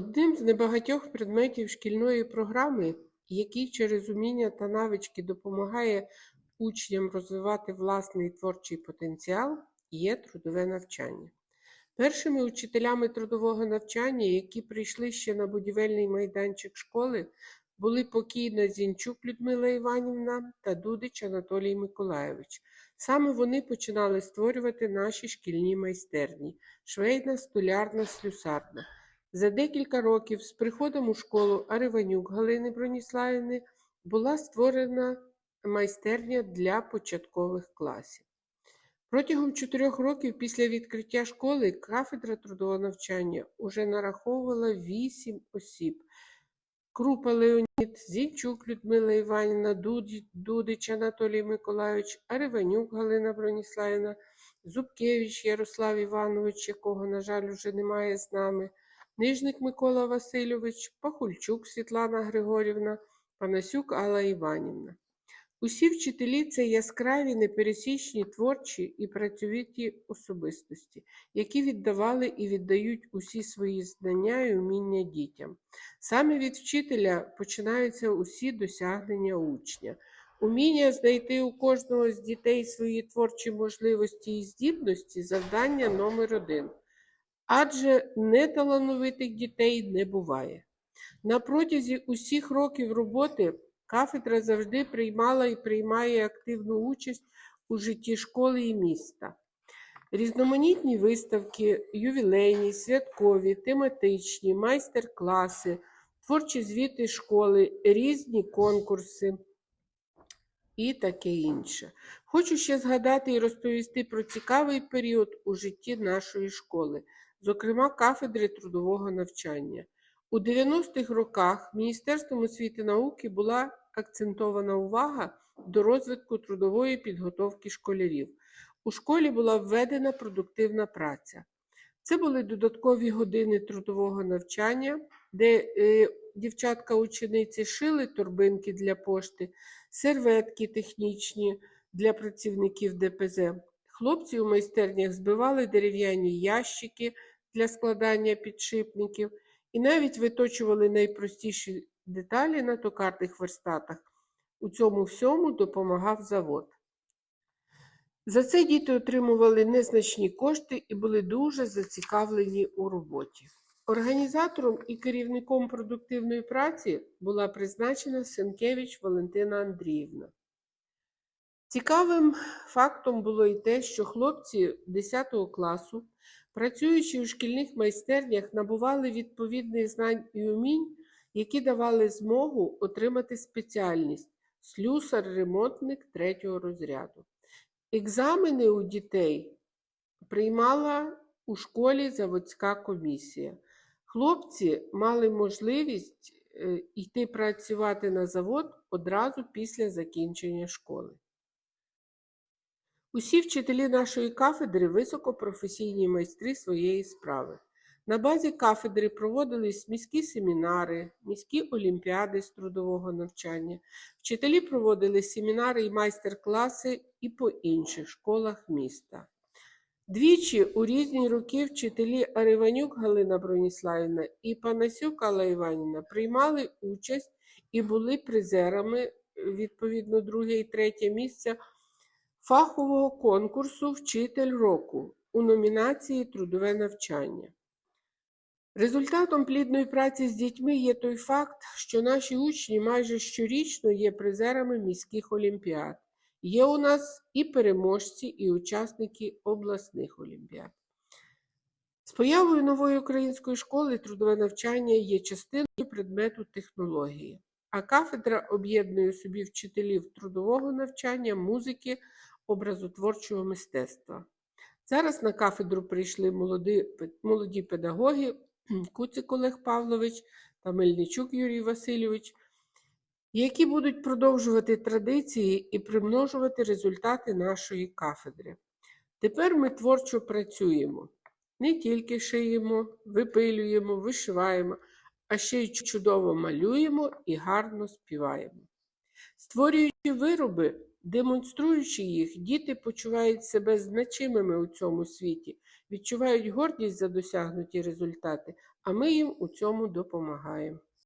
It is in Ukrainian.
Одним з небагатьох предметів шкільної програми, який через уміння та навички допомагає учням розвивати власний творчий потенціал, є трудове навчання. Першими учителями трудового навчання, які прийшли ще на будівельний майданчик школи, були покійна Зінчук Людмила Іванівна та Дудич Анатолій Миколайович. Саме вони починали створювати наші шкільні майстерні швейна, столярна, слюсарна. За декілька років з приходом у школу Ариванюк Галини Броніславівни була створена майстерня для початкових класів. Протягом чотирьох років після відкриття школи кафедра трудового навчання уже нараховувала вісім осіб. Крупа Леонід, Зінчук Людмила Іванівна, Дудич Анатолій Миколайович, Ариванюк Галина Броніславівна, Зубкевич Ярослав Іванович, якого, на жаль, уже немає з нами, Нижник Микола Васильович, Пахульчук Світлана Григорівна, Панасюк Алла Іванівна. Усі вчителі це яскраві, непересічні, творчі і працьовиті особистості, які віддавали і віддають усі свої знання і уміння дітям. Саме від вчителя починаються усі досягнення учня. Уміння знайти у кожного з дітей свої творчі можливості і здібності завдання номер один. Адже неталановитих дітей не буває. На протязі усіх років роботи кафедра завжди приймала і приймає активну участь у житті школи і міста. Різноманітні виставки, ювілейні, святкові, тематичні, майстер-класи, творчі звіти школи, різні конкурси і таке інше. Хочу ще згадати і розповісти про цікавий період у житті нашої школи, зокрема кафедри трудового навчання. У 90-х роках Міністерством освіти і науки була акцентована увага до розвитку трудової підготовки школярів. У школі була введена продуктивна праця. Це були додаткові години трудового навчання, де е, дівчатка-учениці шили торбинки для пошти, серветки технічні для працівників ДПЗ. Хлопці у майстернях збивали дерев'яні ящики для складання підшипників і навіть виточували найпростіші деталі на токарних верстатах. У цьому всьому допомагав завод. За це діти отримували незначні кошти і були дуже зацікавлені у роботі. Організатором і керівником продуктивної праці була призначена Сенкевич Валентина Андріївна. Цікавим фактом було і те, що хлопці 10 класу, працюючи у шкільних майстернях, набували відповідних знань і умінь, які давали змогу отримати спеціальність слюсар-ремонтник третього розряду. Екзамени у дітей приймала у школі заводська комісія. Хлопці мали можливість е, йти працювати на завод одразу після закінчення школи. Усі вчителі нашої кафедри високопрофесійні майстри своєї справи. На базі кафедри проводились міські семінари, міські олімпіади з трудового навчання. Вчителі проводили семінари і майстер-класи і по інших школах міста. Двічі у різні роки вчителі Ариванюк Галина Броніславівна і Панасюк Алла Іванівна приймали участь і були призерами, відповідно, друге і третє місце фахового конкурсу Вчитель року у номінації Трудове навчання. Результатом плідної праці з дітьми є той факт, що наші учні майже щорічно є призерами міських олімпіад. Є у нас і переможці, і учасники обласних олімпіад. З появою нової української школи трудове навчання є частиною предмету технології, а кафедра об'єднує собі вчителів трудового навчання, музики, образотворчого мистецтва. Зараз на кафедру прийшли молоді, молоді педагоги Куцик Олег Павлович та Мельничук Юрій Васильович, які будуть продовжувати традиції і примножувати результати нашої кафедри. Тепер ми творчо працюємо. Не тільки шиємо, випилюємо, вишиваємо, а ще й чудово малюємо і гарно співаємо. Створюючи вироби, демонструючи їх, діти почувають себе значимими у цьому світі, відчувають гордість за досягнуті результати, а ми їм у цьому допомагаємо.